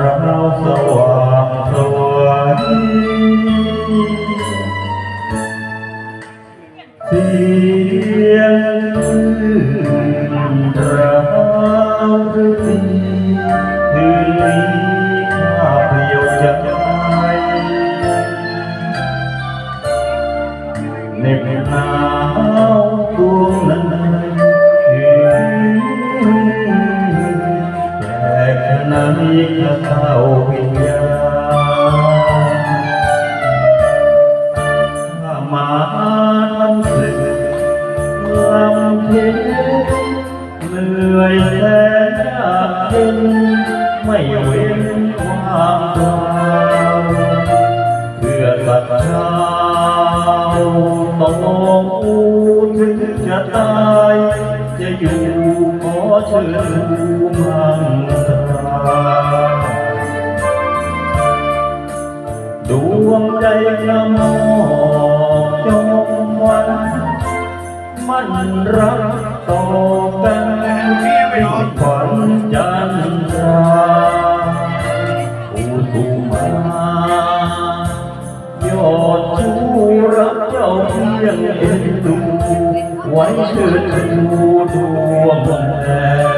ราวสว่างสวยเสียงราว ไม่เว้นความเปล่าเพื่อสัตว์ชาวต้องอูถึงจะตาย จะอยู่ขอเชิญผู้มั่งตราดวงใจกระมอจงวัน มันรักต่อกันเป็น เพียงเอ็นดูไว้เชิดชูดวงแดง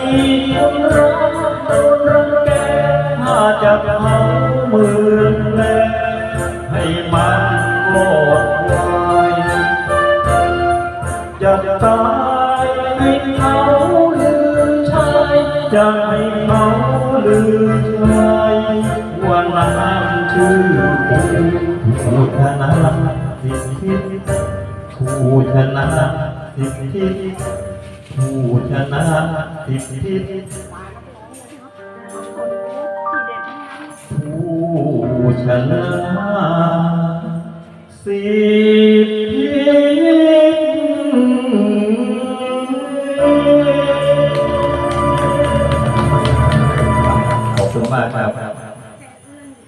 คนรักโดนรังแกมาจากเขาเมืองแลให้มันโลดวายจะตายให้เขาลืมชายจะให้เขาลืมชายว่าน้ำชื่อพูดชนะสิทธิพูดชนะสิทธิ พูดชนะสิทธิผู้ชนะสิทธิขอบคุณมากครับ